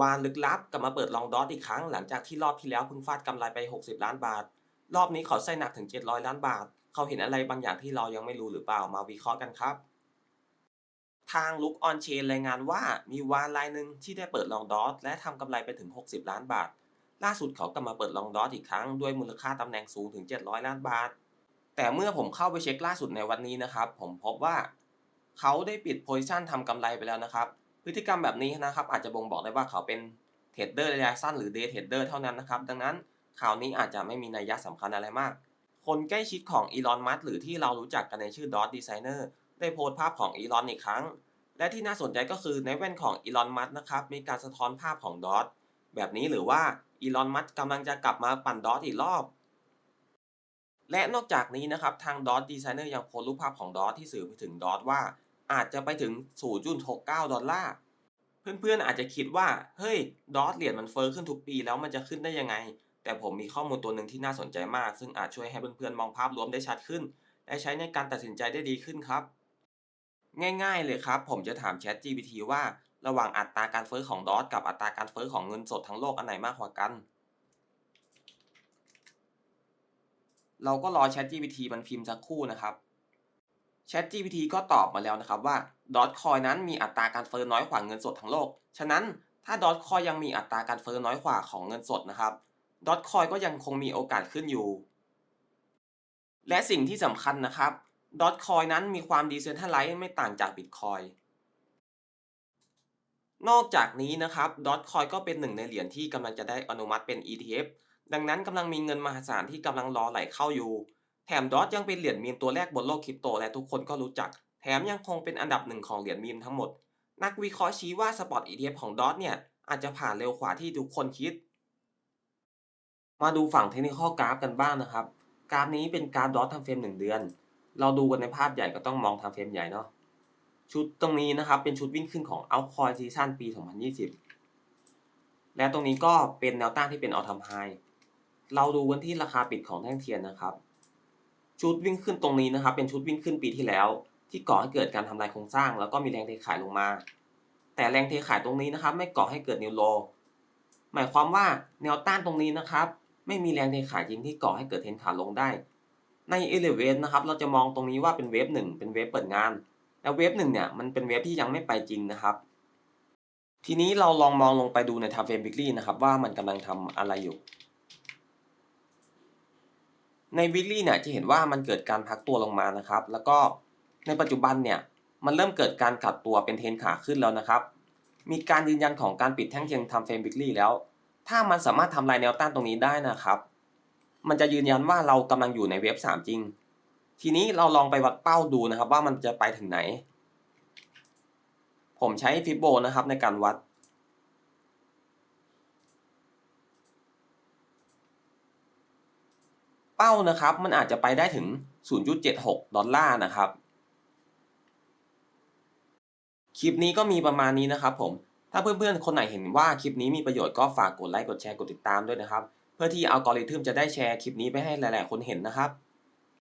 วานลึกลับกลับมาเปิดลองดอทอีกครั้งหลังจากที่รอบที่แล้วเพิ่งฟาดกำไรไป 60 ล้านบาท รอบนี้เขาใส่หนักถึง 700 ล้านบาท เขาเห็นอะไรบางอย่างที่เรายังไม่รู้หรือเปล่ามาวิเคราะห์กันครับ ทางลุกออนเชนรายงานว่ามีวานรายหนึ่งที่ได้เปิดลองดอทและทำกำไรไปถึง 60 ล้านบาท ล่าสุดเขากลับมาเปิดลองดอทอีกครั้งด้วยมูลค่าตำแหน่งสูงถึง 700 ล้านบาท แต่เมื่อผมเข้าไปเช็คล่าสุดในวันนี้นะครับ ผมพบว่า เขาได้ปิดโพซิชันทำกำไรไปแล้วนะครับ พฤติกรรมแบบนี้นะครับอาจจะบ่งบอกได้ว่าเขาเป็นเทรดเดอร์ระยะสั้นหรือเดย์เทรดเดอร์เท่านั้นนะครับ ดังนั้นข่าวนี้อาจจะไม่มีนัยยะสำคัญอะไรมาก คนใกล้ชิดของอีลอน มัสหรือที่เรารู้จักกันในชื่อดอ t ดีไซเนอร์ได้โพสต์ภาพของอีลอนอีกครั้ง และที่น่าสนใจก็คือในแว่นของอีลอน มัสนะครับมีการสะท้อนภาพของดอ t แบบนี้หรือว่าอีลอน มัสกำลังจะกลับมาปั่นดอ t อีกรอบ และนอกจากนี้นะครับทางดอ t ดีไซเนอร์ยังโพสต์รูปภาพของดอ t ที่สื่อไปถึงดอ t ว่า อาจจะไปถึง 0.69 ดอลลาร์ เพื่อนๆอาจจะคิดว่า เฮ้ย ดอทเหรียญมันเฟอ้อขึ้นทุกปีแล้วมันจะขึ้นได้ยังไง แต่ผมมีข้อมูลตัวหนึ่งที่น่าสนใจมาก ซึ่งอาจช่วยให้เพื่อนๆมองภาพรวมได้ชัดขึ้น และใช้ในการตัดสินใจได้ดีขึ้นครับ ง่ายๆเลยครับ ผมจะถาม Chat GPT ว่า ระหว่างอัตราการเฟอ้อของดอทกับอัตราการเฟอ้อของเงินสดทั้งโลกอันไหนมากกว่ากัน เราก็รอ Chat GPT มันพิมพ์สักครู่นะครับ Chat GPT ก็ตอบมาแล้วนะครับว่า Dogecoin นั้นมีอัตราการเฟ้อน้อยกว่าเงินสดทั้งโลก ฉะนั้นถ้า Dogecoin ยังมีอัตราการเฟ้อน้อยกว่าของเงินสดนะครับ Dogecoin ก็ยังคงมีโอกาสขึ้นอยู่ และสิ่งที่สำคัญนะครับ Dogecoin นั้นมีความดีเซนทัลไลซ์ไม่ต่างจาก Bitcoin นอกจากนี้นะครับ Dogecoin ก็เป็นหนึ่งในเหรียญที่กำลังจะได้อนุมัติเป็น ETF ดังนั้นกำลังมีเงินมหาศาลที่กำลังรอไหลเข้าอยู่ แถมดอทยังเป็นเหรียญมีมตัวแรกบนโลกคริปโตและทุกคนก็รู้จัก แถมยังคงเป็นอันดับหนึ่งของเหรียญมีมทั้งหมด นักวิเคราะห์ชี้ว่าสปอต ETF ของดอทเนี่ยอาจจะผ่านเร็วกว่าที่ทุกคนคิด มาดูฝั่งเทคนิคกราฟกันบ้างนะครับ กราฟนี้เป็นกราฟดอททำเฟรมหนึ่งเดือน เราดูกันในภาพใหญ่ก็ต้องมองทำเฟรมใหญ่เนาะ ชุดตรงนี้นะครับเป็นชุดวิ่งขึ้นของ Altcoin Season ปี 2020 และตรงนี้ก็เป็นแนวต้านที่เป็น All Time High เราดูกันที่ราคาปิดของแท่งเทียนนะครับ ชุดวิ่งขึ้นตรงนี้นะครับ เป็นชุดวิ่งขึ้นปีที่แล้ว ที่ก่อให้เกิดการทำลายโครงสร้าง แล้วก็มีแรงเทขายลงมา แต่แรงเทขายตรงนี้นะครับ ไม่ก่อให้เกิดนิวโลหมายความว่าแนวต้านตรงนี้นะครับ ไม่มีแรงเทขายจริงที่ก่อให้เกิดเทนขาลงได้ ในเอเลเวนนะครับ เราจะมองตรงนี้ว่าเป็นเวฟหนึ่งเป็นเวฟเปิดงาน แล้วเวฟหนึ่งเนี่ยมันเป็นเวฟที่ยังไม่ไปจริงนะครับทีนี้เราลองมองลงไปดูใน Time Frame Weekly นะครับว่ามันกำลังทำอะไรอยู่ ในวิลลี่เนี่ยจะเห็นว่ามันเกิดการพักตัวลงมานะครับ แล้วก็ในปัจจุบันเนี่ยมันเริ่มเกิดการกลับตัวเป็นเทนขาขึ้นแล้วนะครับ มีการยืนยันของการปิดแท่งเทียนทำเฟรมวิกลี่แล้ว ถ้ามันสามารถทำลายแนวต้านตรงนี้ได้นะครับ มันจะยืนยันว่าเรากำลังอยู่ในเว็บ3จริง ทีนี้เราลองไปวัดเป้าดูนะครับ ว่ามันจะไปถึงไหน ผมใช้ฟิโบนะครับในการวัด ป้านะครับ มันอาจจะไปได้ถึง 0.76 ดอลลาร์นะครับ คลิปนี้ก็มีประมาณนี้นะครับผมถ้าเพื่อนๆ คนไหนเห็นว่าคลิปนี้มีประโยชน์ก็ฝากกดไลค์กดแชร์กดติดตามด้วยนะครับ เพื่อที่อัลกอริทึมจะได้แชร์คลิปนี้ไปให้หลายๆ คนเห็นนะครับ